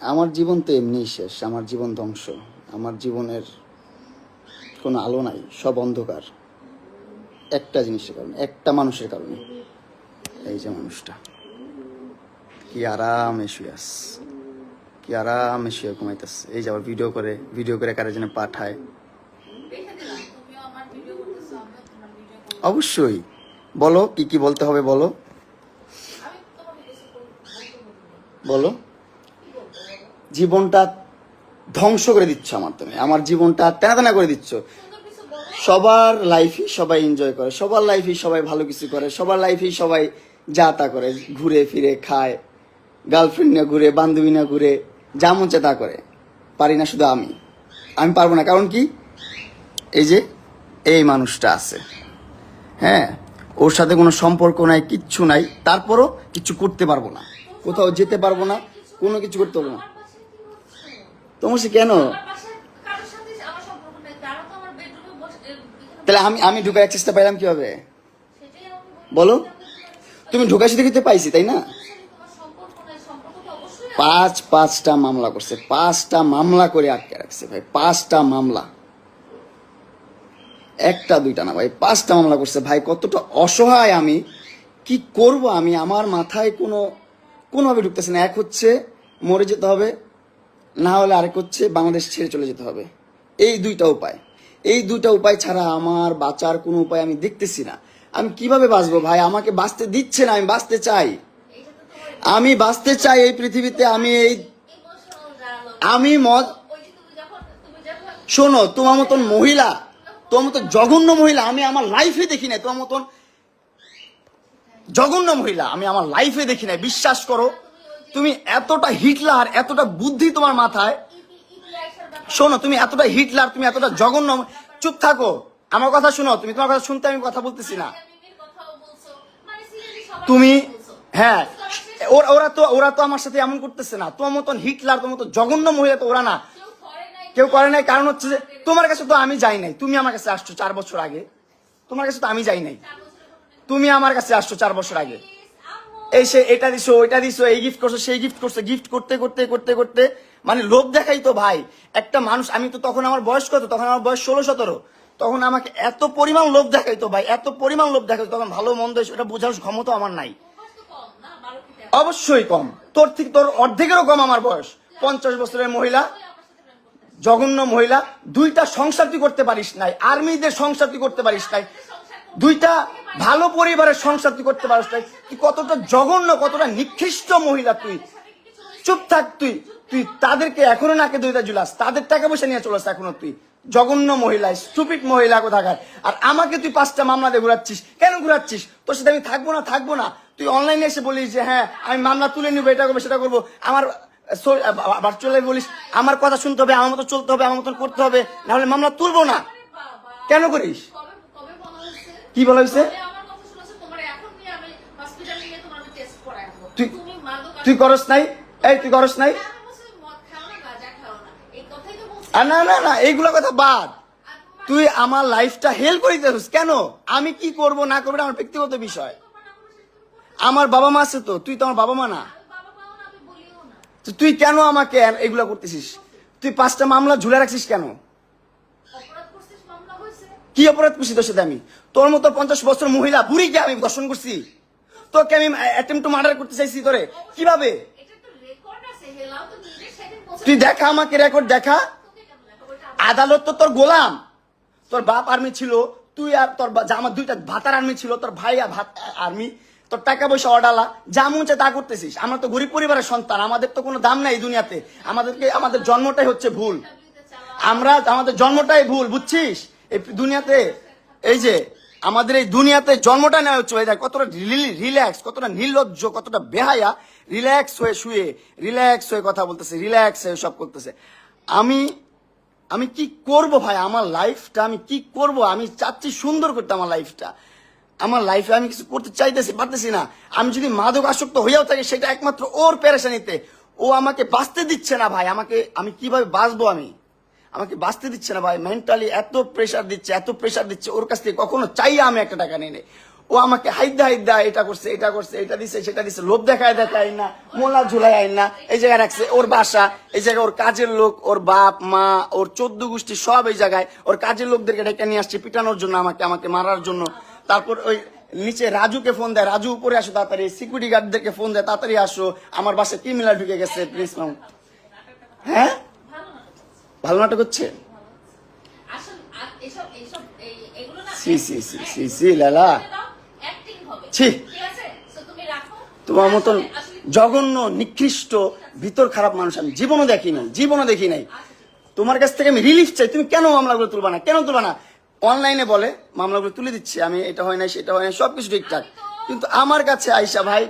আমার জীবন তো এমনিই শেষ, আমার জীবন ধ্বংস। আমার জীবনের কোনো আলো নাই, সব অন্ধকার। একটা জিনিসের কারণে, একটা মানুষের কারণে। এই যে মানুষটা। কি আরামে শুয়ে আস কি আরামে শুয়ে ঘুমাইতেছে। এই যে আবার ভিডিও করে ভিডিও করে কারও জন্য পাঠায়। অবশ্যই। বলো, কি কি বলতে হবে বলো? বল- বলতে বলব না। বলো কি বলব বলো? জীবনটা ধ্বংস করে দিচ্ছ আমার তুমি। আমার জীবনটা তেনা তেনা করে দিচ্ছ। সবার লাইফই সবাই এনজয় করে, সবার লাইফই সবাই ভালো কিছু করে, সবার লাইফই সবাই যা তা করে, ঘুরে ফিরে খায় গার্লফ্রেন্ড নিয়ে ঘুরে, বান্ধবী নিয়ে ঘুরে, যা মন তা করে। পারি না শুধু আমি। আমি পারব না, কারণ কি? এই যে, এই মানুষটা আছে। হ্যাঁ ওর সাথে কোনো সম্পর্ক নাই, কিচ্ছু নাই, তারপরও কিছু করতে পারব না। কোথাও যেতে পারব না, কোনো কিছু করতে পারব না আমার বাসায় কি হচ্ছে? তোমার সে কেন? সাথে তাহলে আমি আমি ঢুকার চেষ্টা পাইলাম কীভাবে? বলো। তুমি ঢুকাইছি দেখতে পাইছি তাই না? পাঁচ পাঁচটা মামলা করছে পাঁচটা মামলা করে আটকে রাখছে ভাই পাঁচটা মামলা। একটা দুইটা না ভাই পাঁচটা মামলা করছে ভাই কতটা অসহায় আমি। কি করব আমি? আমার মাথায় কোনো কোনোভাবে ঢুকতেছে না। এক হচ্ছে মরে যেতে হবে না হলে আরেক হচ্ছে বাংলাদেশ ছেড়ে চলে যেতে হবে। এই দুইটা উপায়। এই দুইটা উপায় ছাড়া আমার বাঁচার কোনো উপায় আমি দেখতেছি না। আমি কীভাবে বাঁচবো ভাই? আমাকে বাঁচতে দিচ্ছে না, আমি বাঁচতে চাই। আমি বাঁচতে চাই এই পৃথিবীতে, আমি এই আমি মদ শোনো, তোমার মতন মহিলা, তোমার মতন জঘন্য মহিলা আমি আমার লাইফে দেখি নাই। তোমার মতন জঘন্য মহিলা আমি আমার লাইফে দেখি নাই। বিশ্বাস করো তুমি এতটা হিটলার, এতটা বুদ্ধি তোমার মাথায়। শোনো, তুমি এতটা হিটলার, তুমি এতটা জঘন্য। চুপ থাকো। আমার কথা শোনো। তুমি তোমার কথা শুনতে আমি কথা বলতেছি না। তুমি হ্যাঁ ওরা তো ওরা তো আমার সাথে এমন করতেছে না। তোমার মতন হিটলার, তোমার মতো জঘন্য মহিলা তো ওরা না। কেউ করে নাই, কারণ হচ্ছে যে তোমার কাছে তো আমি যাই নাই। তুমি আমার কাছে আসছো চার বছর আগে। তোমার কাছে তো আমি যাই নাই। তুমি আমার কাছে আসছো চার বছর আগে। এই সে এটা দিছো, ওইটা দিছো, এই গিফট করছ, সেই গিফট করছ গিফট করতে করতে করতে করতে মানে লোভ দেখাই তো ভাই। একটা মানুষ, আমি তো তখন আমার বয়স কত? তখন আমার বয়স ষোলো, সতেরো। তখন আমাকে এত পরিমাণ লোভ দেখাই তো ভাই, এত পরিমাণ লোভ দেখাইতো তখন ভালো, মন্দ সেটা বোঝার ক্ষমতা আমার নাই। অবশ্যই কম। তোর থেকে তোর অর্ধেকেরও কম আমার বয়স। পঞ্চাশ বছরের মহিলা, জঘন্য মহিলা, দুইটা সংসার তুই করতে পারিস নাই, আর্মিদের সংসার তুই করতে পারিস নাই। দুইটা ভালো পরিবারের সংসার তুই করতে পারিস তুই কতটা জঘন্য, কতটা নিকৃষ্ট মহিলা তুই। চুপ থাক তুই। তুই তাদেরকে এখনও নাকে দুইটা জুলাস। তাদের টাকা পয়সা নিয়ে চলাস এখনও তুই। জঘন্য মহিলা, স্টুপিড মহিলা কোথাকার। আর আমাকে তুই পাঁচটা মামলা দিয়ে ঘুরাচ্ছিস। কেন ঘুরাচ্ছিস? তোর সাথে আমি থাকব না থাকব না। তুই অনলাইনে এসে বলিস যে হ্যাঁ আমি মামলা তুলে নিবো, এটা করব, সেটা করব। আমার ভার্চুয়ালি বলিস, আমার কথা শুনতে হবে, আমার মতো চলতে হবে, আমার মতন করতে হবে। নাহলে মামলা তুলবো না। কেন করিস কবে কবে বলা হয়েছে কি বলা হয়েছে? তুই- করস নাই? এই তুই করস নাই? না না না। এইগুলো কথা বাদ। তুই আমার লাইফটা হেল্প করে দিতেছিস কেন? আমি কি করব না করব আমার ব্যক্তিগত বিষয়। আমার বাবা মা আছে তো তুই তো আমার বাবা মা না। তুই কেন আমাকে এগুলো করতেছিস? তুই পাঁচটা মামলা ঝুলে রাখছিস কেন অপরাধ করছিস মামলা হয়েছে কি অপরাধ করছি তোর সাথে আমি? তোর মতো পঞ্চাশ বছর মহিলা বুড়িকে আমি দর্শন করছি। তোকে আমি অ্যাটেম্প টু মার্ডার করতে চাইছি তোরে। কীভাবে? তুই দেখা আমাকে রেকর্ড দেখা। আদালত তো তোর গোলাম। তোর বাপ আর্মি ছিল তুই আর তোর আমার দুইটা ভাতার আর্মি ছিল তোর ভাই আর ভাত আর্মি তোর টাকা পয়সা অডালা যা মন তা করতেছিস। আমরা তো গরিব পরিবারের সন্তান আমাদের তো কোনো দাম নাই এই দুনিয়াতে। আমাদেরকে আমাদের জন্মটাই হচ্ছে ভুল। আমরা আমাদের জন্মটাই ভুল বুঝছিস? এই দুনিয়াতে, এই যে আমাদের এই দুনিয়াতে জন্মটা নেওয়া হচ্ছে ভাই কতটা রিল্যাক্স, কতটা নির্লজ্জ, কতটা বেহায়া, রিল্যাক্স হয়ে শুয়ে, রিল্যাক্স হয়ে কথা বলতেছে, রিল্যাক্স হয়ে সব করতেছে। আমি আমি কি করব ভাই? আমার লাইফটা আমি কি করব? আমি চাচ্ছি সুন্দর করতে আমার লাইফটা। আমার লাইফে আমি কিছু করতে চাইতেছি, পারতেছি না। আমি যদি মাদক আসক্ত হয়েও থাকি, সেটা একমাত্র ওর পেরেশানিতে। ও আমাকে বাঁচতে দিচ্ছে না ভাই, আমাকে, আমি কীভাবে বাঁচবো আমি? আমাকে বাঁচতে দিচ্ছে না ভাই মেন্টালি এত প্রেশার দিচ্ছে, এত প্রেশার দিচ্ছে, ওর কাছ থেকে কখনো চাইয়া আমি একটা টাকা নিয়ে ও আমাকে হাইদা হাইদা এটা করছে এটা করছে, এটা দিছে, সেটা দিছে, লোভ দেখায় দেখায় না, মোলা ঝুলাই আইন না, এই জায়গায় রাখছে ওর বাসা, এই জায়গায় ওর কাজের লোক, ওর বাপ, মা, ওর চোদ্দ গোষ্ঠী সব এই জায়গায়, ওর কাজের লোকদেরকে ডেকে নিয়ে আসছে পিটানোর জন্য আমাকে আমাকে মারার জন্য। তারপর ওই নিচে রাজুকে ফোন দেয়, রাজু উপরে আসো তাড়াতাড়ি সিকিউরিটি গার্ডদেরকে ফোন দেয়, তাড়াতাড়ি আসো, আমার বাসায় ক্রিমিনাল ঢুকে গেছে মাম হ্যাঁ? ভালো নাটক হচ্ছে? সি সি সি সি সি লালা ছি। তোমার মতন জঘন্য নিকৃষ্ট ভিতর খারাপ মানুষ আমি জীবনও দেখি নাই জীবনও দেখি নাই। তোমার কাছ থেকে আমি রিলিফ চাই। তুমি কেন মামলাগুলো তুলবা না? কেন তুলবা না? অনলাইনে বলে মামলাগুলো তুলে দিচ্ছি। আমি এটা হয় না সেটা হয় না সবকিছু ঠিকঠাক। কিন্তু আমার কাছে আইসা ভাই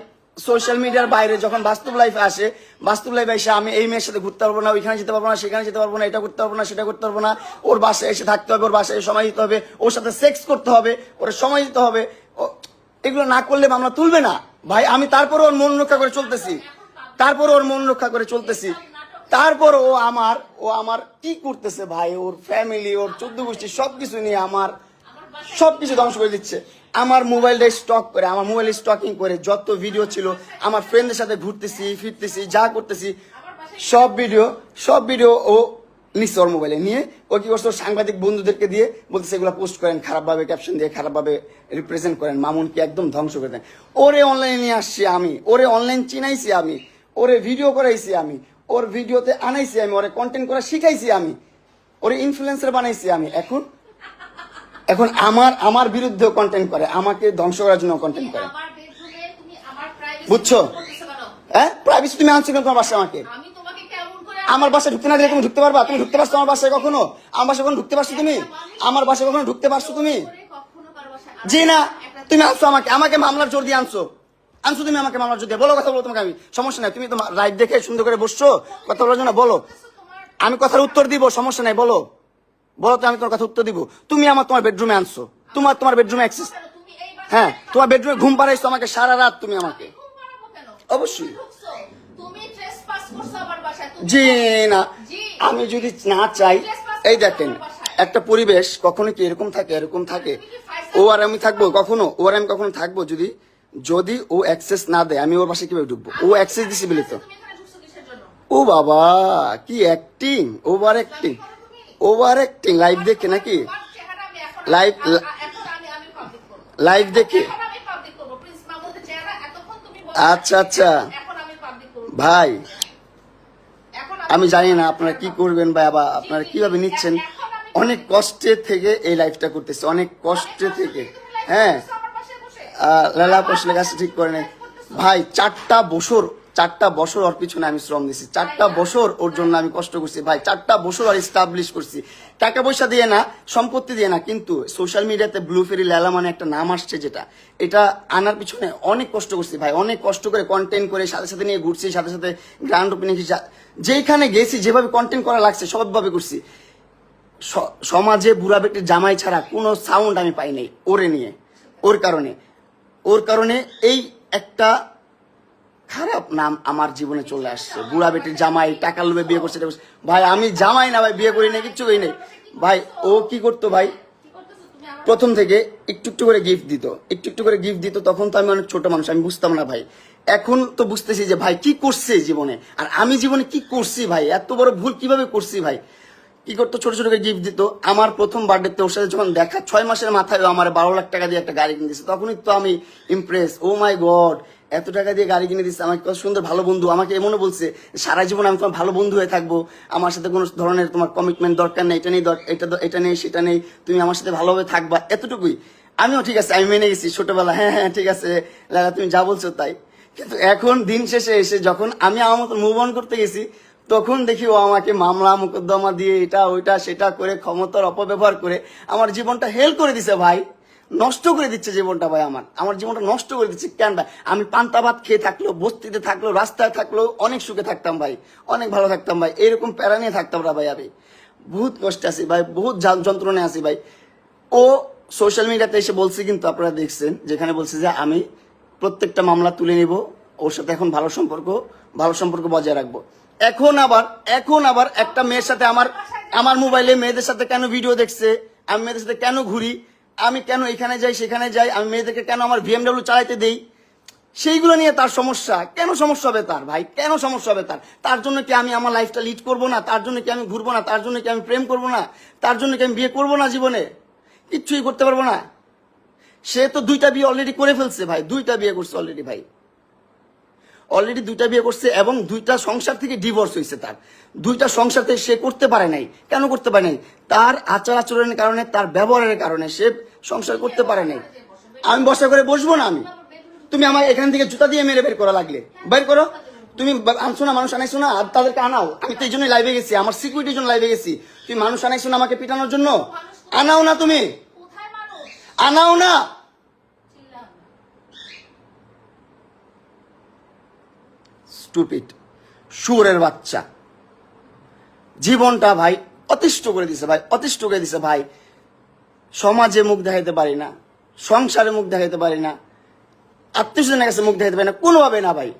সোশ্যাল মিডিয়ার বাইরে যখন বাস্তব লাইফে আসে, বাস্তব লাইফে এসে আমি এই মেয়ের সাথে ঘুরতে পারব না, ওইখানে যেতে পারব না, সেখানে যেতে পারব না, এটা করতে পারব না, সেটা করতে পারব না, ওর বাসায় এসে থাকতে হবে, ওর বাসায় সময় দিতে হবে, ওর সাথে সেক্স করতে হবে, ওর সময় দিতে হবে এগুলো না করলে মামলা তুলবে না। ভাই, আমি তারপরে ওর মন রক্ষা করে চলতেছি। তারপর ওর মন রক্ষা করে চলতেছি। তারপর ও আমার ও আমার কি করতেছে ভাই? ওর ফ্যামিলি ওর চোদ্দ গোষ্ঠী সবকিছু নিয়ে আমার সবকিছু ধ্বংস করে দিচ্ছে। আমার মোবাইলটা স্টক করে, আমার মোবাইল স্টকিং করে, যত ভিডিও ছিল, আমার ফ্রেন্ডের সাথে ঘুরতেছি, ফিরতেছি, যা করতেছি, সব ভিডিও সব ভিডিও ও নিচ্ছে ওর মোবাইলে। নিয়ে ও কি করছে সাংবাদিক বন্ধুদেরকে দিয়ে বলতেছে, এগুলো পোস্ট করেন, খারাপভাবে ক্যাপশন দিয়ে, খারাপভাবে রিপ্রেজেন্ট করেন, মামুনকে একদম ধ্বংস করে দেন। ওরে অনলাইনে নিয়ে আসছি আমি, ওরে অনলাইন চিনাইছি আমি, ওরে ভিডিও করাইছি আমি, ওর ভিডিওতে আনাইছি আমি, ওরে কন্টেন্ট করা শিখাইছি আমি, ওরে ইনফ্লুয়েন্সার বানাইছি আমি। এখন এখন আমার আমার বিরুদ্ধেও কন্টেন্ট করে আমাকে ধ্বংস করার জন্য কন্টেন্ট করে। বুঝছ? হ্যাঁ? প্রাইভেসি তুমি আনছো কেন তোমার বাসায় আমাকে? আমার বাসায় ঢুকতে না দিলে তুমি ঢুকতে পারবা? তুমি ঢুকতে পারছ আমার বাসায় কখনো? আমার বাসায় কখনো ঢুকতে পারছ তুমি? আমার বাসায় কখনো ঢুকতে পারছ তুমি? জি না তুমি আনছো আমাকে আমাকে মামলার জোর দিয়ে আনছো। আনছো তুমি আমাকে মামলার জোর দিয়ে। বলো কথা বলো তোমাকে আমি সমস্যা নাই। তুমি তোমার রাইট দেখে সুন্দর করে বসছো কথা বলার জন্য বলো। আমি কথার উত্তর দিব সমস্যা নাই বলো। বলো তো আমি তোমার কথা উত্তর দিব। তুমি আমার তোমার বেডরুমে আনছো। তোমার তোমার বেডরুমে অ্যাক্সেস হ্যাঁ তোমার বেডরুমে ঘুম পাড়াইছো আমাকে সারা রাত তুমি আমাকে? অবশ্যই। জি না। আমি যদি না চাই এই দেখেন একটা পরিবেশ কখনো কি এরকম থাকে এরকম থাকে? ও আর আমি থাকব কখনো? ও আর আমি কখনো থাকব যদি যদি ও অ্যাক্সেস না দেয় আমি ওর বাসায় কীভাবে ঢুকবো? ও অ্যাক্সেস দিছে বলে তো? ও বাবা কি acting over acting over acting live দেখে নাকি? লাইভ। লাইভ দেখে। আচ্ছা, আচ্ছা। ভাই আমি জানি না আপনারা কি করবেন বা বা আপনারা কীভাবে নিচ্ছেন। অনেক কষ্টে থেকে এই লাইফটা করতেছে। অনেক কষ্টে থেকে। হ্যাঁ। লালা পশলে গাছ ঠিক করে নেই ভাই চারটা বছর চারটা বছর ওর পিছনে আমি শ্রম দিছি। চারটা বছর ওর জন্য আমি কষ্ট করছি। ভাই, চারটা বছর আর স্টাবলিশ করছি। টাকা পয়সা দিয়ে না, সম্পত্তি দিয়ে না, কিন্তু সোশ্যাল মিডিয়াতে ব্লু ফেরি লালা মানে একটা নাম আসছে যেটা। এটা আনার পিছনে অনেক কষ্ট করছি ভাই, অনেক কষ্ট করে কন্টেন্ট করে সাথে সাথে নিয়ে ঘুরছি, সাথে সাথে গ্র্যান্ড ওপেনিং যেখানে গেছি, যেভাবে কন্টেন্ট করা লাগছে সবভাবে করছি। সমাজে বুড়া বেটির জামাই ছাড়া কোনো সাউন্ড আমি পাই নাই, ওরে নিয়ে, ওর কারণে। ওর কারণে এই একটা খারাপ নাম আমার জীবনে চলে আসছে। বুড়া বেটির জামাই, টাকা লোভে বিয়ে করছে ভাই, আমি জামাই না, ভাই, বিয়ে করি না কিচ্ছু করি নাই। ভাই, ও কি করতো ভাই? প্রথম থেকে একটু একটু করে গিফট দিত। একটু একটু করে গিফট দিত, তখন তো আমি অনেক ছোট মানুষ, আমি বুঝতাম না ভাই। এখন তো বুঝতেছি যে ভাই, কি করছে জীবনে? আর আমি জীবনে কি করছি ভাই? এত বড় ভুল কীভাবে করছি ভাই? কি করতো? ছোট ছোট করে গিফট দিত। আমার প্রথম বার্থডেতে ওর সাথে যখন দেখা, ছয় মাসের মাথায় আমার বারো লাখ টাকা দিয়ে একটা গাড়ি কিনে দিচ্ছে তখনই তো আমি ইমপ্রেস ও মাই গড এত টাকা দিয়ে গাড়ি কিনে দিচ্ছে, আমাকে কত সুন্দর ভালো বন্ধু, আমাকে এমনও বলছে, সারা জীবন আমি তোমার ভালো বন্ধু হয়ে থাকব, আমার সাথে কোনো ধরনের তোমার কমিটমেন্ট দরকার নেই, এটা নেই এটা এটা নেই, সেটা নেই, তুমি আমার সাথে ভালোভাবে থাকবা, এতটুকুই। আমিও ঠিক আছে, আমি মেনে গেছি, ছোটবেলা হ্যাঁ হ্যাঁ ঠিক আছে, লালা, তুমি যা বলছো তাই। কিন্তু এখন দিন শেষে এসে যখন আমি আমার মতো মুভ অন করতে গেছি, তখন দেখি ও আমাকে মামলা, মোকদ্দমা দিয়ে এটা, ওইটা, সেটা করে ক্ষমতার অপব্যবহার করে আমার জীবনটা হেল করে দিছে ভাই। নষ্ট করে দিচ্ছে জীবনটা ভাই আমার। আমার জীবনটা নষ্ট করে দিচ্ছে। কেন ভাই? আমি পান্তা ভাত খেয়ে থাকল বস্তিতে থাকল রাস্তায় থাকল অনেক সুখে থাকতাম ভাই। অনেক ভালো থাকতাম ভাই। এরকম প্যারা নিয়ে থাকতাম না ভাই আমি। বহুত কষ্টে আছি ভাই। বহুত যন্ত্রণায় আছি ভাই। ও সোশ্যাল মিডিয়াতে এসে বলছে কিন্তু আপনারা দেখছেন, যেখানে বলছে যে আমি প্রত্যেকটা মামলা তুলে নিব, ওর সাথে এখন ভালো সম্পর্ক ভালো সম্পর্ক বজায় রাখব। এখন আবার এখন আবার একটা মেয়ের সাথে আমার আমার মোবাইলে মেয়েদের সাথে কেন ভিডিও দেখছে? আমি মেয়েদের সাথে কেন ঘুরি? আমি কেন এখানে যাই, সেখানে যাই, আমি মেয়েদেরকে কেন আমার ভিএমডাব্লিউ চালাইতে দিই? সেইগুলো নিয়ে তার সমস্যা। কেন সমস্যা হবে তার ভাই? কেন সমস্যা হবে তার? তার জন্য কি আমি আমার লাইফটা লিড করব না? তার জন্য কি আমি ঘুরবো না? তার জন্য কি আমি প্রেম করব না? তার জন্য কি আমি বিয়ে করব না জীবনে? কিচ্ছুই করতে পারব না। সে তো দুইটা বিয়ে অলরেডি করে ফেলছে ভাই। দুইটা বিয়ে করছে অলরেডি ভাই। অলরেডি দুইটা বিয়ে করছে এবং দুইটা সংসার থেকে ডিভোর্স হয়েছে তার। দুইটা সংসার থেকে সে করতে পারে নাই। কেন করতে পারে নাই? তার আচার আচরণের কারণে, তার ব্যবহারের কারণে সে সংসার করতে পারে নাই। আমি বসা করে বসবো না আমি? তুমি আমার এখান থেকে জুতা দিয়ে মেরে বের করা লাগলে। বের করো। তুমি আনছো না মানুষ আনাইছো না আর তাদেরকে আনাও। আমি তো এই জন্যই লাইভে গেছি, আমার সিকিউরিটির জন্য লাইভে গেছি। তুমি মানুষ আনাইছো না আমাকে পিটানোর জন্য? আনাও না তুমি? আনাও না চিল্লান না। স্টুপিড সুরের বাচ্চা। জীবনটা ভাই অতিষ্ঠ করে দিছে ভাই, অতিষ্ঠ করে দিছে ভাই। সমাজে মুখ দেখাইতে পারি না, সংসারে মুখ দেখাইতে পারি না আত্মীয় স্বজনের কাছে মুখ দেখাইতে পারি না, কোনোভাবে না ভাই।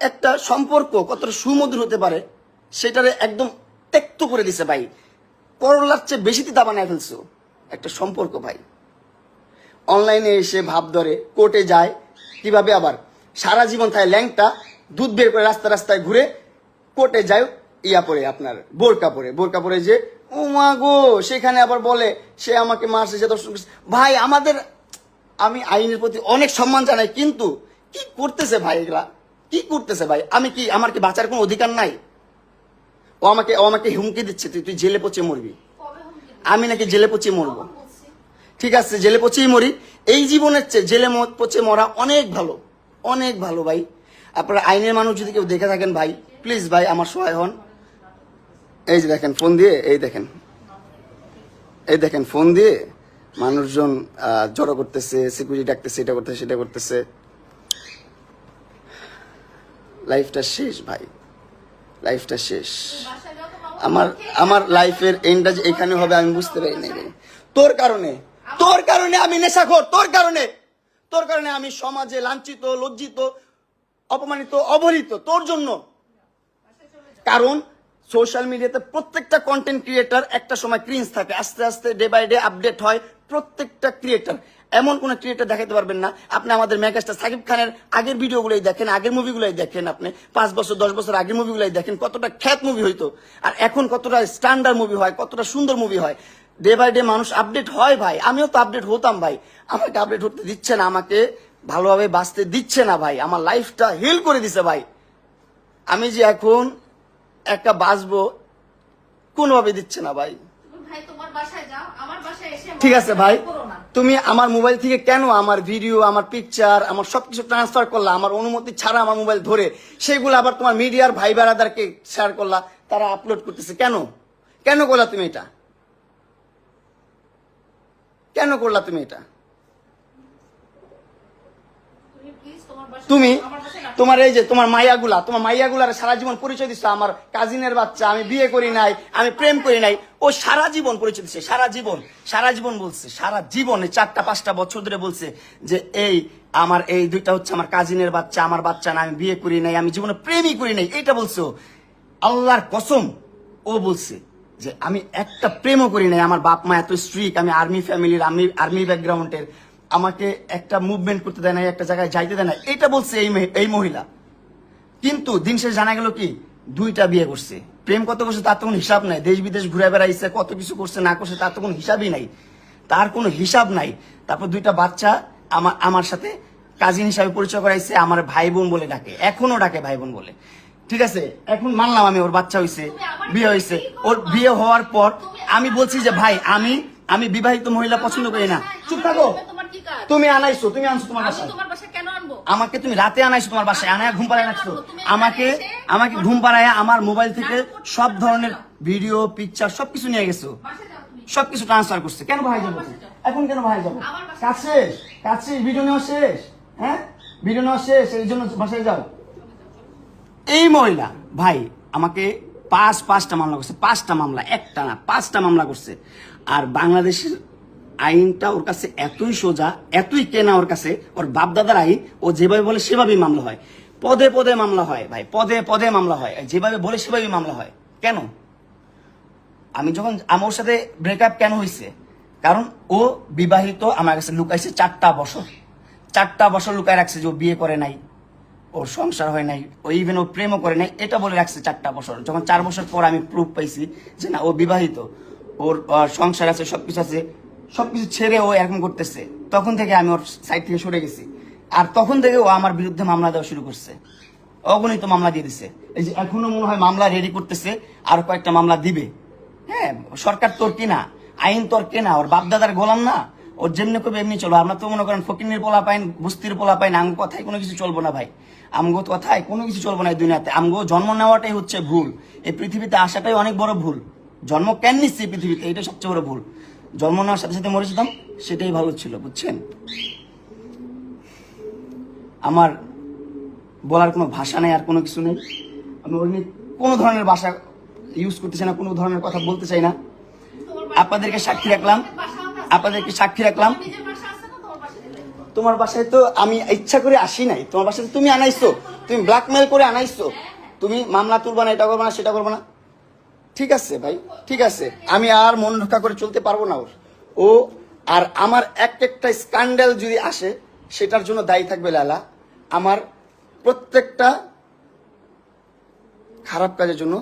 একটা সম্পর্ক কতটা সুমধুর হতে পারে, সেটারে একদম ত্যক্ত করে দিছে ভাই। করলার চেয়ে বেশি তিতা বানায় ফেলছো, একটা সম্পর্ক ভাই। অনলাইনে এসে ভাব ধরে, কোর্টে যায়, কীভাবে আবার? সারা জীবন থাকে ল্যাংটা দুধ বের করে রাস্তা রাস্তায় ঘুরে কোর্টে যায় ইয়া পরে আপনার বোরকা পরে। বোরকা পরে যে ও মা গো সেখানে আবার বলে সে আমাকে মারছে সে দর্শন করছে। ভাই আমাদের আমি আইনের প্রতি অনেক সম্মান জানাই কিন্তু কি করতেছে ভাই এগুলা? কি করতেছে ভাই? আমি কি আমার কি বাঁচার কোনো অধিকার নাই? ও আমাকে ও আমাকে হুমকি দিচ্ছে তুই তুই জেলে পচে মরবি? আমি নাকি জেলে পচে মরবো? ঠিক আছে জেলে পচেই মরি। এই জীবনের চেয়ে জেলে ম- পচে মরা অনেক ভালো অনেক ভালো ভাই। আপনারা আইনের মানুষ যদি কেউ দেখে থাকেন ভাই প্লিজ ভাই আমার সহায় হন। এই যে দেখেন ফোন দিয়ে, এই দেখেন। এই দেখেন ফোন দিয়ে মানুষজন জড়ো করতেছে সিকিউরিটি ডাকতেছে, এটা করতেছে, সেটা করতেছে। লাইফটা শেষ ভাই। লাইফটা শেষ। আমার আমার লাইফের এন্ডটা যে এখানে হবে, আমি বুঝতে পারি নাই তোর কারণে তোর কারণে আমি নেশাখোর, তোর কারণে। তোর কারণে আমি সমাজে লাঞ্ছিত, লজ্জিত অপমানিত, অবহেলিত, তোর জন্য। কারণ সোশ্যাল মিডিয়াতে প্রত্যেকটা কন্টেন্ট ক্রিয়েটার একটা সময় ক্রিন্স থাকে। আস্তে আস্তে ডে বাই ডে আপডেট হয় প্রত্যেকটা ক্রিয়েটার এমন কোন ক্রিয়েটার দেখাতে পারবেন না। আপনি আমাদের মেগাস্টার সাকিব খানের আগের ভিডিওগুলোই দেখেন, আগের মুভিগুলোই দেখেন আপনি। পাঁচ বছর, দশ বছর আগের মুভিগুলোই দেখেন, কতটা খ্যাত মুভি হইতো। আর এখন কতটা স্ট্যান্ডার্ড মুভি হয়, কতটা সুন্দর মুভি হয়। ডে বাই ডে মানুষ আপডেট হয় ভাই। আমিও তো আপডেট হতাম ভাই। আমাকে আপডেট হতে দিচ্ছে না, আমাকে ভালোভাবে বাঁচতে দিচ্ছে না ভাই। আমার লাইফটা হিল করে দিছে ভাই। আমি যে এখন একটা বাঁচবো কোনোভাবে দিচ্ছে না ভাই। ঠিক আছে ভাই। তুমি আমার মোবাইল থেকে কেন আমার ভিডিও আমার পিকচার আমার সবকিছু ট্রান্সফার করলা আমার অনুমতি ছাড়া আমার মোবাইল ধরে সেগুলো আবার তোমার মিডিয়ার ভাই বেড়াদারকে শেয়ার করলা তারা আপলোড করতেছে কেন? কেন করলা তুমি এটা? কেন করলা তুমি এটা তুমি প্লিজ তোমার বাসায় তুমি। তোমার এই যে তোমার মাইয়াগুলা, তোমার মাইয়াগুলার সারা জীবন পরিচয় দিচ্ছে আমার কাজিনের বাচ্চা, আমি বিয়ে করি নাই, আমি প্রেম করি নাই ও সারা জীবন পরিচয় দিচ্ছে সারা জীবন সারা জীবন বলছে, সারা জীবনে চারটা, পাঁচটা বছর ধরে বলছে যে এই আমার এই দুইটা হচ্ছে আমার কাজিনের বাচ্চা, আমার বাচ্চা না আমি বিয়ে করি নাই, আমি জীবনে প্রেমই করি নাই এটা বলছো আল্লাহর কসম, ও বলছে যে আমি একটা প্রেমও করি নাই, আমার বাপ মা এত স্ট্রিক আমি আর্মি ফ্যামিলির আমি আর্মি ব্যাকগ্রাউন্ডের আমাকে একটা মুভমেন্ট করতে দেয় না একটা জায়গায় যাইতে দেয় না এটা বলছে এই এই মহিলা। কিন্তু দিন শেষ জানা গেল কি? দুইটা বিয়ে করছে। প্রেম কত করছে তার তো কোনো হিসাব নাই। দেশ বিদেশ ঘুরে বেড়াইছে কত কিছু করছে না করছে তার তো কোনো হিসাবই নাই। তার কোনো হিসাব নাই। তারপর দুইটা বাচ্চা আমার আমার সাথে কাজিন হিসাবে পরিচয় করাইছে আমার ভাই বোন বলে ডাকে। এখনও ডাকে ভাই বোন বলে। ঠিক আছে? এখন মানলাম আমি ওর বাচ্চা হয়েছে বিয়ে হয়েছে ওর বিয়ে হওয়ার পর আমি বলছি যে ভাই আমি আমি বিবাহিত মহিলা পছন্দ করি না। চুপ থাকো। তুমি আনাইছো তুমি আনছো তোমার বাসায়। আমাকে তুমি রাতে আনাইছো তোমার বাসায় আনায় ঘুম পাড়ায় রাখছো। আমাকে আমাকে ঘুম পাড়ায় আমার মোবাইল থেকে সব ধরনের ভিডিও পিকচার সবকিছু নিয়ে গেছো। সবকিছু ট্রান্সফার করছে। কেন ভাই যাব? এখন কেন ভাই যাব? কাজ শেষ? কাজ শেষ? ভিডিও নেওয়া শেষ? হ্যাঁ? ভিডিও নেওয়া শেষ? এই জন্য বাসায় যাও। এই মহিলা ভাই আমাকে পাঁচ, পাঁচটা মামলা করছে, পাঁচটা মামলা, একটা না, পাঁচটা মামলা করছে। আর বাংলাদেশের আইনটা ওর কাছে এতই সোজা, এতই কেনা ওর কাছে, ওর বাপদাদার আইন, ও যেভাবে বলে সেভাবেই মামলা হয়। পদে পদে মামলা হয় ভাই, পদে পদে মামলা হয় যেভাবে বলে সেভাবেই মামলা হয়। কেন? আমি যখন, আমার সাথে ব্রেকআপ কেন হয়েছে কারণ ও বিবাহিত, আমার কাছে লুকাইছে চারটা বছর। চারটা বছর লুকায় রাখছে যে ও বিয়ে করে নাই। ওর সংসার হয় নাই, ও ইভেন ও প্রেমও করে নাই, এটা বলে রাখছে চারটা বছর। যখন চার বছর পর আমি প্রুফ পাইছি যে না, ও বিবাহিত, ওর সংসার আছে, সবকিছু আছে, সবকিছু ছেড়ে ও এরকম করতেছে। তখন থেকে আমি ওর সাইড থেকে সরে গেছি। আর তখন থেকে ও আমার বিরুদ্ধে মামলা দেওয়া শুরু করছে। অগণিত মামলা দিয়ে দিছে। এই যে এখনও মনে হয় মামলা রেডি করতেছে, আর কয়েকটা মামলা দিবে। হ্যাঁ সরকার তোর কিনা, আইন তোর কেনা, ওর বাপদাদার গোলাম না ওর যেমনি করবে এমনি চলবো? আমরা তো মনে করেন ফকিনের পোলা পাইন বুস্তির পোলা পাইন আম কথায় কোনো কিছু চলবো না ভাই। আমগো কথায় কোনো কিছু চলবো না এই দুনিয়াতে। আমগো জন্ম নেওয়াটাই হচ্ছে ভুল। এই পৃথিবীতে আসাটাই অনেক বড় ভুল। জন্ম কেন নিচ্ছে পৃথিবীতে? এটা সবচেয়ে বড় ভুল। জন্ম নেওয়ার সাথে সাথে মরে যেতাম, সেটাই ভালো ছিল, বুঝছেন? আমার বলার কোনো ভাষা নেই, আর কোনো কিছু নেই। আমি ওই নিয়ে কোনো ধরনের ভাষা ইউজ করতে চাই না, কোনো ধরনের কথা বলতে চাই না। আপনাদেরকে সাক্ষী রাখলাম। আপনাদেরকে সাক্ষী রাখলাম। তোমার বাসায় তো আমি ইচ্ছা করে আসি নাই। তোমার বাসায় তুমি আনাইছো। তুমি ব্ল্যাকমেল করে আনাইছো। তুমি মামলা তুলবা না এটা করবা না সেটা করবা না। ঠিক আছে ভাই ঠিক আছে। আমি আর মন রক্ষা করে চলতে পারব না ওর। ও আর আমার এক একটা স্ক্যান্ডাল যদি আসে সেটার জন্য দায়ী থাকবে লালা। আমার প্রত্যেকটা খারাপ কাজের জন্য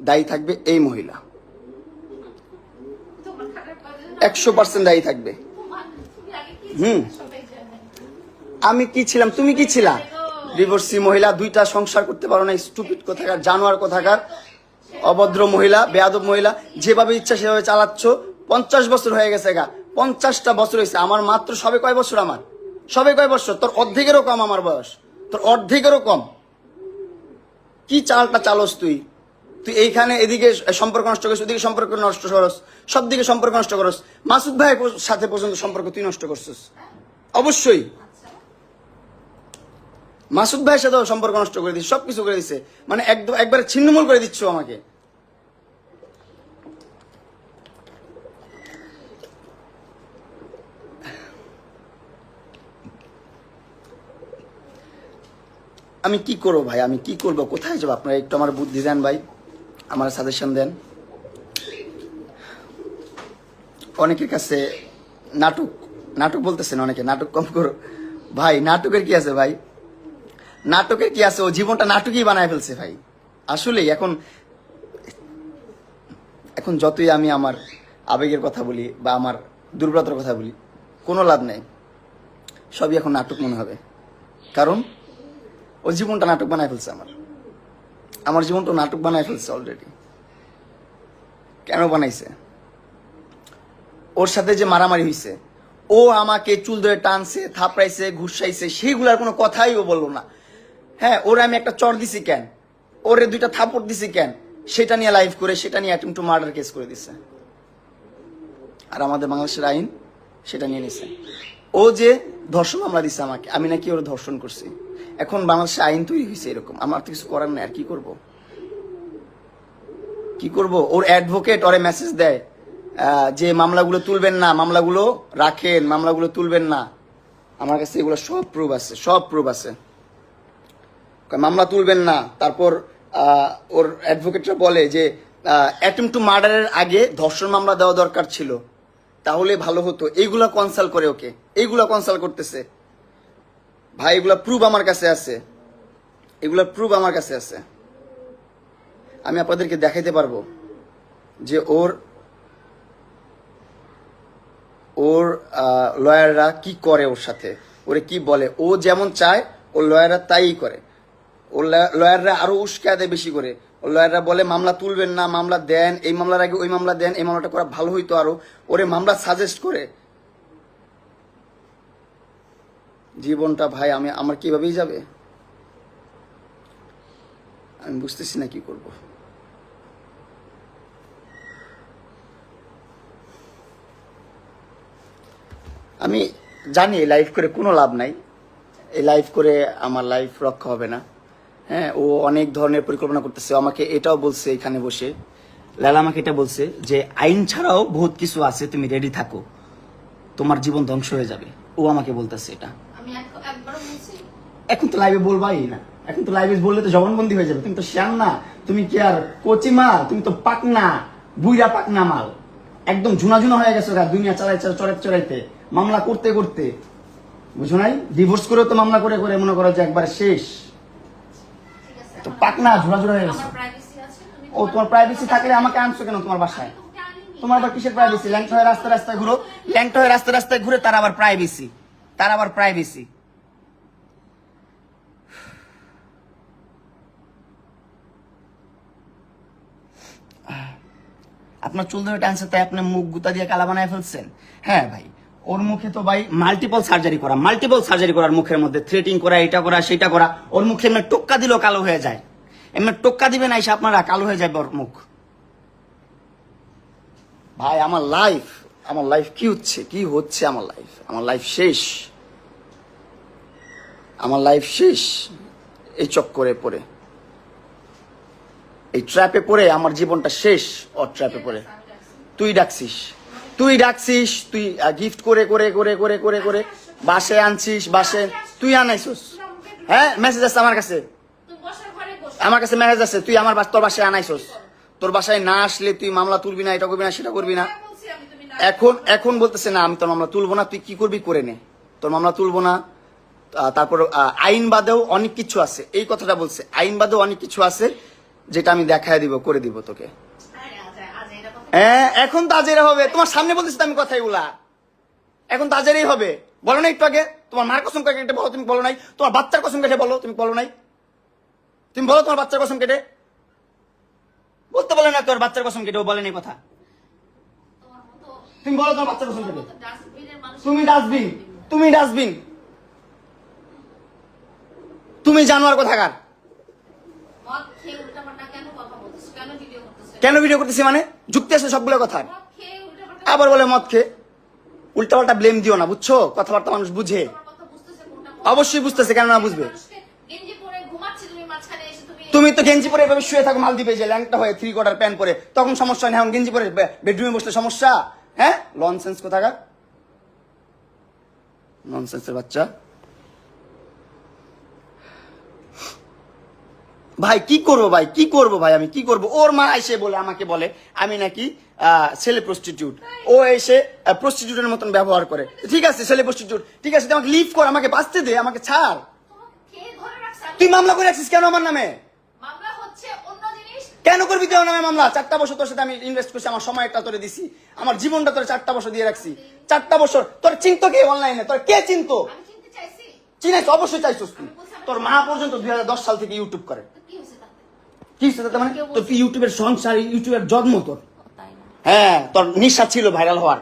দায়ী থাকবে এই মহিলা তোমার খারাপ কাজে একশো পার্সেন্ট দায়ী থাকবে। হুম। আমি কি ছিলাম? তুমি কি ছিলা? ডিভোর্সি মহিলা, দুইটা সংসার করতে পারো না স্টুপিড কোথাকার, জানোয়ার কোথাকার, অভদ্র মহিলা, বেয়াদব মহিলা, যেভাবে ইচ্ছা সেভাবে চালাচ্ছ, পঞ্চাশ বছর হয়ে গেছে গা। পঞ্চাশটা বছর হয়েছে, আমার মাত্র সবে কয় বছর আমার? সবে কয় বছর? তোর অর্ধেকেরও কম আমার বয়স। তোর অর্ধেকেরও কম। কি চালটা চালস তুই? তুই এইখানে এদিকে সম্পর্ক নষ্ট করিস ওদিকে সম্পর্ক নষ্ট করস, সব দিকে সম্পর্ক নষ্ট করস। মাসুদ ভাইয়ের সাথে পর্যন্ত সম্পর্ক তুই নষ্ট করছিস। অবশ্যই। মাসুদ ভাইয়ের সাথেও সম্পর্ক নষ্ট করে দিচ্ছে সবকিছু করে দিচ্ছে মানে একদম একবারে ছিন্নমূল করে দিচ্ছ আমাকে। আমি কি করব ভাই? আমি কি করব? কোথায় যাব? আপনারা একটু আমার বুদ্ধি দেন ভাই। আমার সাজেশন দেন। অনেকের কাছে নাটক নাটক বলতেছেন অনেকে, নাটক কম করো। ভাই, নাটকের কি আছে ভাই? নাটকের কি আছে? ও জীবনটা নাটকই বানায় ফেলছে ভাই। আসলেই এখন এখন যতই আমি আমার আবেগের কথা বলি বা আমার দুর্বলতার কথা বলি, কোনো লাভ নেই। সবই এখন নাটক মনে হবে। কারণ, ও জীবনটা নাটক বানায় ফেলছে আমার। আমার জীবন তো নাটক বানায় ফেলছে অলরেডি কেন বানাইছে? ওর সাথে যে মারামারি হয়েছে ও আমাকে চুল ধরে টানছে, থাপড়াইছে, ঘুষাইছে, সেইগুলার কোনো কথাই ও বলল না। হ্যাঁ ওরে আমি একটা চর দিছি কেন? ওরে দুইটা থাপড় দিছি কেন? সেটা নিয়ে লাইভ করে, সেটা নিয়ে অ্যাটেম্প টু মার্ডার কেস করে দিছে। আর আমাদের বাংলাদেশের আইন সেটা নিয়ে নিছে। ও যে ধর্ষণ মামলা দিছে আমাকে, আমি নাকি ওর ধর্ষণ করছি। এখন বাংলাদেশে আইন তৈরি হয়েছে এরকম, আমার তো কিছু করার নাই, আর কি করব? কি করব? ওর অ্যাডভোকেট ওরে মেসেজ দেয় যে মামলাগুলো তুলবেন না, মামলাগুলো রাখেন, মামলাগুলো তুলবেন না। আমার কাছে এগুলো সব প্রুফ আছে, সব প্রুফ আছে। মামলা তুলবেন না। তারপর ওর অ্যাডভোকেটরা বলে যে অ্যাটেম্প টু মার্ডারের আগে ধর্ষণ মামলা দেওয়া দরকার ছিল। তাহলে ভালো হতো। এইগুলা কনসাল্ট করে ওকে। এইগুলা কনসাল্ট করতেছে। ভাই, এগুলা প্রুফ আমার কাছে আছে। এগুলা প্রুফ আমার কাছে আছে। আমি আপনাদেরকে দেখাইতে পারব যে ওর ওর লয়াররা কি করে ওর সাথে। ওরে কি বলে? ও যেমন চায়, ওর লয়াররা তাই করে। ওর লয়াররা আরও উস্কা দেয় বেশি করে। লয়াররা বলে, মামলা তুলবেন না, মামলা দেন, এই মামলার আগে ওই মামলা দেন, এই মামলাটা করা ভালো হইতো আরও। ওরে মামলা সাজেস্ট করে। জীবনটা ভাই, আমি, আমার কিভাবেই যাবে? আমি বুঝতেছি না কি করব। আমি জানি লাইফ করে কোনো লাভ নাই। এই লাইফ করে আমার লাইফ রক্ষা হবে না। হ্যাঁ ও অনেক ধরনের পরিকল্পনা করতেছে। আমাকে এটাও বলছে এখানে বসে। লালা আমাকে এটা বলছে যে আইন ছাড়াও বহুত কিছু আছে তুমি রেডি থাকো। তোমার জীবন ধ্বংস হয়ে যাবে। ও আমাকে বলতেছে এটা। এখন তো লাইভে বলবাই না। এখন তো লাইভে বললে তো জবানবন্দি হয়ে যাবে। তুমি তো শ্যাম না তুমি কি আর কচি মাল তুমি তো পাকনা বুইরা পাকনা মাল। একদম ঝুনা ঝুনা হয়ে গেছে দুনিয়া চালাই চালাই চড়াইতে চড়াইতে। মামলা করতে করতে। বুঝো নাই? ডিভোর্স করেও তো মামলা করে করে মনে করো যে একবার শেষ। পাকনা ঝুলা ঝুলা হয়ে গেছে। ও তোমার প্রাইভেসি থাকলে আমাকে আনছো কেন তোমার বাসায়? তোমার আবার কিসের প্রাইভেসি ল্যাংটা হয়ে রাস্তা রাস্তায় ঘুরো। ল্যাংটা হয়ে রাস্তা রাস্তায় ঘুরে তার আবার প্রাইভেসি তার আবার প্রাইভেসি আপনার চুল ধরে টানছে তাই আপনি মুখ গুতা দিয়ে কালা বানায় ফেলছেন? হ্যাঁ ভাই। ওর মুখে তো ভাই মাল্টিপল সার্জারি করা মাল্টিপল সার্জারি করার মুখের মধ্যে থ্রেটিং করা এটা করা সেটা করা। ওর মুখে এমনি টোক্কা দিলেও কালো হয়ে যায়। এমনি টোক্কা দিবেন আইসা আপনারা, কালো হয়ে যাবে ওর মুখ। ভাই, আমার লাইফ আমার লাইফ কি হচ্ছে কি হচ্ছে আমার লাইফ আমার লাইফ শেষ। আমার লাইফ শেষ এই চক্করে পড়ে। এই ট্র্যাপে পড়ে, আমার জীবনটা শেষ, ওর ট্র্যাপে পড়ে। তুই ডাকছিস। তুই ডাকছিস, তুই গিফট করে করে করে করে করে করে, বাসে আনছিস, বাসে, তুই আনাইছিস। হ্যাঁ মেসেজ আসছে আমার কাছে। আমার কাছে মেসেজ আছে তুই আমার তোর বাসায় আনাইছস। তোর বাসায় না আসলে তুই মামলা তুলবি না, এটা করবি না, সেটা করবি না। এখন এখন বলতেছে, না, আমি তোর মামলা তুলবো না, তুই কি করবি করে নে। তোর মামলা তুলবো না। তারপর আইন বাদেও অনেক কিছু আছে। এই কথাটা বলছে, আইন বাদেও অনেক কিছু আছে, যেটা আমি দেখায় দিব, করে দিব তোকে আরে আজ আজ এটা কথা হ্যাঁ এখন তাজের হবে। তোমার সামনে বলতেছি আমি কথা এগুলা এখন তাজেরই হবে। বলো না একটু আগে, তোমার মার কসম কেটে বলো, তুমি বলো নাই। তোমার বাচ্চার কসম কেটে বলো, তুমি বলো নাই। তুমি বলো তোমার বাচ্চার কসম কেটে। বলতে বলে না তোর বাচ্চার কসম কেটে, ও বলেনি কথা। তুমি বলো তোমার বাচ্চার কসম কেটে। তুমি ডাস্টবিন তুমি ডাস্টবিন। তুমি জানোয়ার কোথাকার মদ খেয়ে উল্টাপাল্টা কেন কথা বলতেছো কেন ভিডিও করতেছো কেন ভিডিও করতেছি মানে? যুক্তি আছে সবগুলো কথা। আবার বলে মদ খেয়ে। উল্টাপাল্টা ব্লেম দিও না, বুঝছ? কথাবার্তা মানুষ বুঝে? অবশ্যই বুঝতেছে, কেন না বুঝবে? তুমি তো গেঞ্জি পরে এভাবে শুয়ে থাকো, মালদ্বীপে যে ল্যাংটা হয়ে থ্রি কোয়ার্টার প্যান্ট পরে। তখন সমস্যা নেই এখন গেঞ্জি পরে বেডরুমে বসলে সমস্যা? হ্যাঁ? লনসেন্স কোথাকার? ননসেন্সের বাচ্চা। ভাই কি করব ভাই? কি করব ভাই আমি? কি করব? ওর মা এসে বলে আমাকে বলে আমি নাকি ছেলে প্রস্টিটিউট ও এসে প্রস্টিটিউটের মতন ব্যবহার করে। ঠিক আছে ছেলে প্রস্টিটিউট ঠিক আছে আমাকে লিভ কর আমাকে বাঁচতে দে আমাকে ছাড়। তুই মামলা করে রাখছিস কেন আমার নামে? কেন করবি তুই আমার নামে মামলা? চারটা বছর তোর সাথে আমি ইনভেস্ট করছি আমার সময়টা তোরে দিছি। আমার জীবনটা তোর চারটা বছর দিয়ে রাখছি। চারটা বছর। তোর চিন্ত কে অনলাইনে তোর কে চিন্ত? চিনাইছ অবশ্যই চাইছিস তুই। তোর মা পর্যন্ত দুই হাজার দশ সাল থেকে ইউটিউব করে। কি তাতে মানে? তোর ইউটিউবের সংসার ইউটিউবের জন্ম তোর? হ্যাঁ তোর নিশা ছিল ভাইরাল হওয়ার।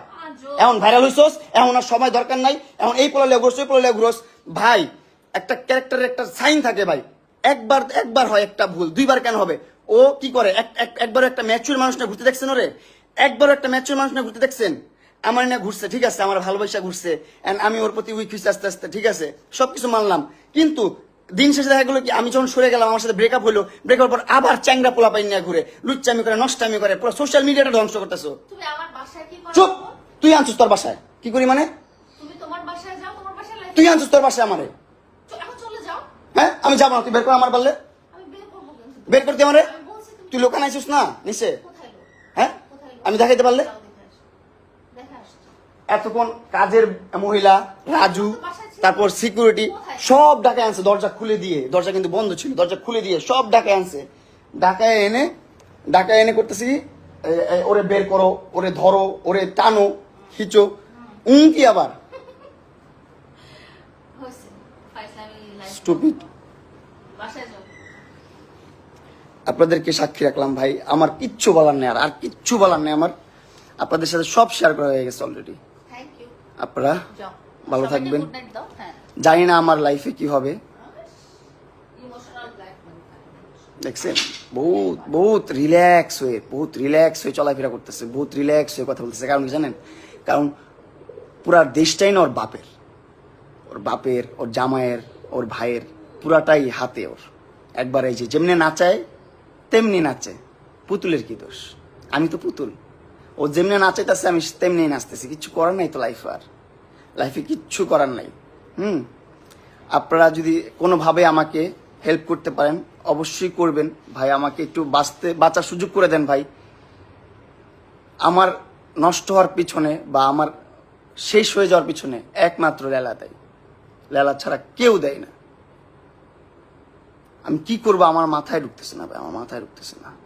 এখন ভাইরাল হইছস এখন আর সময় দরকার নাই এখন এই পোলালে ঘুরছ ওই পোলালে ঘুরস। ভাই একটা ক্যারেক্টারের একটা সাইন থাকে ভাই। একবার একবার হয় একটা ভুল দুইবার কেন হবে? ও কি করে? এক- এক- একবার একটা ম্যাচুর মানুষ না ঘুরতে দেখছেন ওরে? একবার একটা ম্যাচুর মানুষ না ঘুরতে দেখছেন? আমার না ঘুরছে ঠিক আছে আমার ভালোবাসা ঘুরছে and আমি ওর প্রতি উইক হয়েছে আস্তে আস্তে ঠিক আছে? সবকিছু মানলাম। কিন্তু দিন শেষে দেখা গেলো কি আমি যখন সরে গেলাম আমার সাথে ব্রেকআপ হলো ব্রেকআপ পর আবার চ্যাংরা পোলা পাই নিয়ে ঘুরে লুচ্চামি করে নষ্টামি করে পুরো সোশ্যাল মিডিয়াটা ধ্বংস করতেছো। চুপ! তুই আনছিস তোর বাসায়। কি করি মানে? তুই আনছিস তোর বাসায় আমারে। হ্যাঁ? আমি যাব না তুই বের করে আমার পারলে বের করতে আমারে? তুই লোকান আইসিস না নিচে? হ্যাঁ? আমি দেখাইতে পারলে। এতক্ষণ কাজের মহিলা রাজু তারপর সিকিউরিটি সব ডাকায় আনছে দরজা খুলে দিয়ে। দরজা কিন্তু বন্ধ ছিল দরজা খুলে দিয়ে সব ডাকায় আনছে। ডাকায় এনে ডাকায় এনে করতেছি ওরে বের করো ওরে ধরো ওরে টানো খিচো উম কি আবার স্টুপিড আপনাদেরকে সাক্ষী রাখলাম ভাই আমার কিচ্ছু বলার নেই আর আর কিচ্ছু বলার নেই আমার। আপনাদের সাথে সব শেয়ার করা হয়ে গেছে অলরেডি আপনারা ভালো থাকবেন। জানি না আমার লাইফে কি হবে। দেখছেন? বহুত বহুত রিল্যাক্স হয়ে, বহুত রিল্যাক্স হয়ে চলাফেরা করতেছে, বহুত রিল্যাক্স হয়ে কথা বলতেছে। কারণ জানেন? কারণ পুরা দেশটাই না ওর বাপের। ওর বাপের, ওর জামাইয়ের, ওর ভাইয়ের, পুরাটাই হাতে ওর। একবার এই যেমনি নাচায়, তেমনি নাচে। পুতুলের কি দোষ? আমি তো পুতুল। ও যেমনি নাচাইতেছে, আমি তেমনি নাচতেছি। কিচ্ছু করার নাই তো লাইফে আর। লাইফে কিচ্ছু করার নাই। হুম। আপনারা যদি কোনোভাবে আমাকে হেল্প করতে পারেন, অবশ্যই করবেন। ভাই, আমাকে একটু বাঁচতে, বাঁচার সুযোগ করে দেন ভাই। আমার নষ্ট হওয়ার পিছনে বা আমার শেষ হয়ে যাওয়ার পিছনে একমাত্র লেলা দেয় লেলা ছাড়া কেউ দেয় না। আমি কি করব? আমার মাথায় ঢুকতেছে না ভাই, আমার মাথায় ঢুকতেছে না।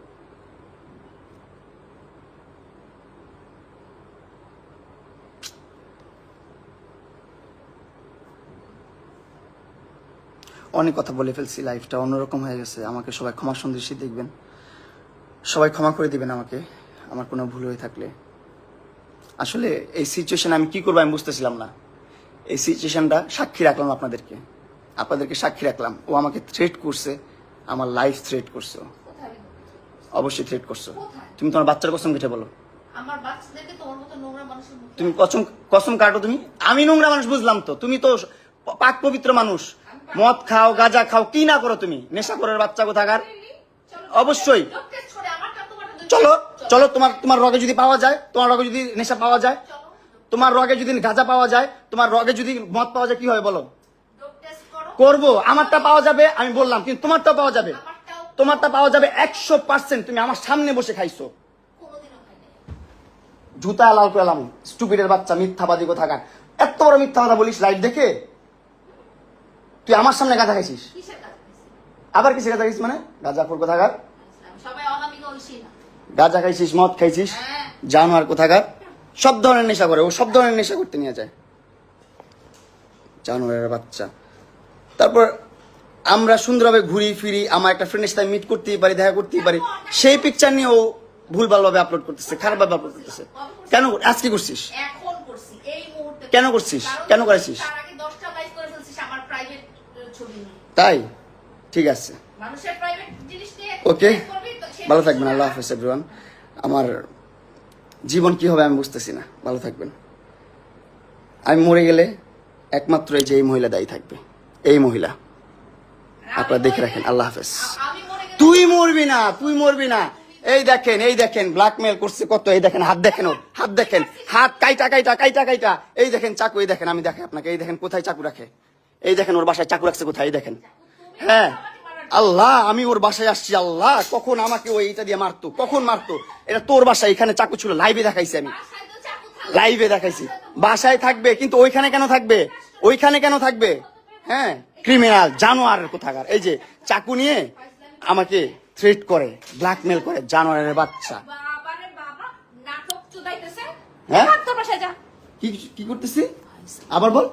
অনেক কথা বলে ফেলছি লাইফটা অন্যরকম হয়ে গেছে। আমাকে সবাই ক্ষমা সন্দেশী দেখবেন। সবাই ক্ষমা করে দিবেন আমাকে আমার কোনো ভুল হয়ে থাকলে। আসলে এই সিচুয়েশন আমি কি করব আমি বুঝতেছিলাম না। এই সিচুয়েশনটা সাক্ষী রাখলাম আপনাদেরকে। আপনাদেরকে সাক্ষী রাখলাম। ও আমাকে থ্রেট করছে আমার লাইফ থ্রেট করছে। অবশ্যই থ্রেট করছ। তুমি তোমার বাচ্চার কসম কেটে বলো। তুমি কসম কসম কাটো তুমি? আমি নোংরা মানুষ বুঝলাম তো। তুমি তো পাক পবিত্র মানুষ। মদ খাও, গাঁজা খাও, কি না করো তুমি? নেশা করার বাচ্চা কোথাকার? অবশ্যই। চলো চলো, তোমার তোমার রগে যদি পাওয়া যায়, তোমার রগে যদি নেশা পাওয়া যায়, তোমার রগে যদি গাঁজা পাওয়া যায়, তোমার রগে যদি মদ পাওয়া যায়, কি হয় বলো? করব, আমারটা পাওয়া যাবে, আমি বললাম, কিন্তু তোমারটা পাওয়া যাবে। তোমারটা পাওয়া যাবে একশো পার্সেন্ট তুমি আমার সামনে বসে খাইছো। জুতা লাল পেলাম স্টুপিডের বাচ্চা, মিথ্যাবাদী কোথাকার। এত বড় মিথ্যা কথা বলিস, লাইভ দেখে? তুই আমার সামনে গাঁজা খাইছিস? আবার কিসে গাঁজা খাইছিস মানে? গাঁজা খোর কোথাকার না? গাঁজা খাইছিস মদ খাইছিস হ্যাঁ। জানোয়ার কোথাকার? সব ধরনের নেশা করে ও সব ধরনের নেশা করতে নিয়ে যায়। জানোয়ারের বাচ্চা। তারপর আমরা সুন্দরভাবে ঘুরি ফিরি আমার একটা ফ্রেন্ডের সাথে মিট করতেই পারি দেখা করতেই পারি। সেই পিকচার নিয়ে ও ভুলভালভাবে আপলোড করতেছে খারাপভাবে আপলোড করতেছে। কেন আজকে করছিস? কেন করছিস? কেন করেছিস? তার আগে 10টা লাইভ করে ফেলছিস আমার প্রাইভেট ছবি নিয়ে তাই? ঠিক আছে। ওকে ভালো থাকবেন আল্লাহ হাফেজ এভরিওয়ান আমার জীবন কি হবে আমি বুঝতেছি না। ভালো থাকবেন। আমি মরে গেলে একমাত্র এই যে এই মহিলা দায়ী থাকবে। এই মহিলা। আপনারা দেখে রাখেন আল্লাহ হাফেজ। তুই মরবি না তুই মরবি না। এই দেখেন এই দেখেন ব্ল্যাকমেল করছে কত এই দেখেন হাত দেখেন ওর হাত দেখেন। হাত কাইটা কাইটা কাইটা কাইটা। এই দেখেন চাকু এই দেখেন আমি দেখে আপনাকে এই দেখেন কোথায় চাকু রাখে। এই দেখেন ওর বাসায় চাকু রাখছে কোথায়? দেখেন। হ্যাঁ। আল্লাহ আমি ওর বাসায় আসছি আল্লাহ। কখন আমাকে ওই এটা দিয়ে মারতো? কখন মারতো? এটা তোর বাসায় এখানে চাকু ছিল লাইভে দেখাইছি আমি। লাইভে দেখাইছি। বাসায় থাকবে কিন্তু ওইখানে কেন থাকবে? ওইখানে কেন থাকবে? হ্যাঁ। ক্রিমিনাল জানোয়ার কোথাকার। এই যে চাকু নিয়ে আমাকে থ্রেট করে ব্ল্যাকমেল করে জানোয়ারের বাচ্চা। হ্যাঁ? কি করতেছি? আবার বল।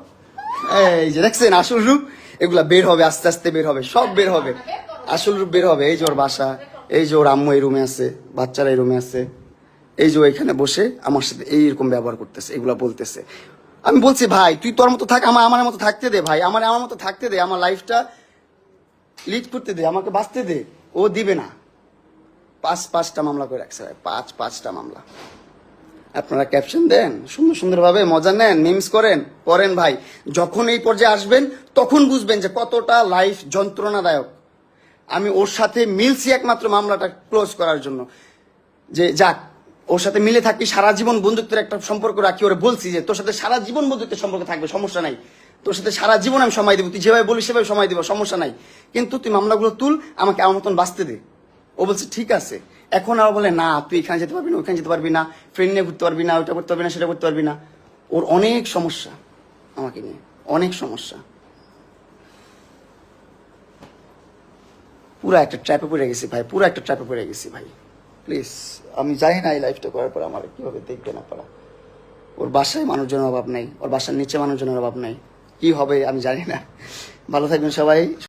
এই যে দেখছেন আসল রূপ, এগুলা বের হবে, আস্তে আস্তে বের হবে, সব বের হবে। আসল রূপ বের হবে, এই যে ওর বাসা, এই যে ওর আম্মু এই রুমে আছে, বাচ্চারা এই রুমে আছে, এই যে এখানে বসে আমার সাথে এইরকম ব্যবহার করতেছে, এগুলা বলতেছে। আমি বলছি, ভাই, তুই তোর মতো থাক, আমার আমার মতো থাকতে দে, ভাই, আমার আমার মতো থাকতে দে, আমার লাইফটা লিড করতে দে, আমাকে বাঁচতে দে। ও দিবে না। পাঁচ, পাঁচটা মামলা করে রাখছে, ভাই, পাঁচ, পাঁচটা মামলা। আপনারা ক্যাপশন দেন, সুন্দর সুন্দরভাবে মজা নেন মিমস করেন করেন ভাই। যখন এই পর্যায়ে আসবেন, তখন বুঝবেন যে কতটা লাইফ যন্ত্রণাদায়ক। আমি ওর সাথে মিলছি একমাত্র মামলাটা ক্লোজ করার জন্য। যে যাক, ওর সাথে মিলে থাকি, সারা জীবন বন্ধুত্বের একটা সম্পর্ক রাখি, ওরে বলছি যে, তোর সাথে সারা জীবন বন্ধুত্বের সম্পর্ক থাকবে, সমস্যা নাই। তোর সাথে সারা জীবন আমি সময় দেবো, তুই যেভাবে বলিস সেভাবে সময় দেবো, সমস্যা নাই। কিন্তু তুই মামলাগুলো তুল, আমাকে আমার মতন বাঁচতে দে। ও বলছে, ঠিক আছে। এখন আর বলে, না, তুই এখানে যেতে পারবি না ওইখানে যেতে পারবি না ফ্রেন্ড নিয়ে ঘুরতে পারবি না ওইটা করতে পারবি না, সেটা করতে পারবি না। ওর অনেক সমস্যা আমাকে নিয়ে, অনেক সমস্যা। পুরো একটা ট্র্যাপে পড়ে গেছি ভাই, পুরো একটা ট্র্যাপে পড়ে গেছি ভাই। প্লিজ আমি জানি না এই লাইফটা করার পর আমার কীভাবে দেখবে না পারা ওর বাসায় মানুষজনের অভাব নাই, ওর বাসার নিচে মানুষজনের অভাব নাই। কি হবে আমি জানি না। ভালো থাকবেন সবাই।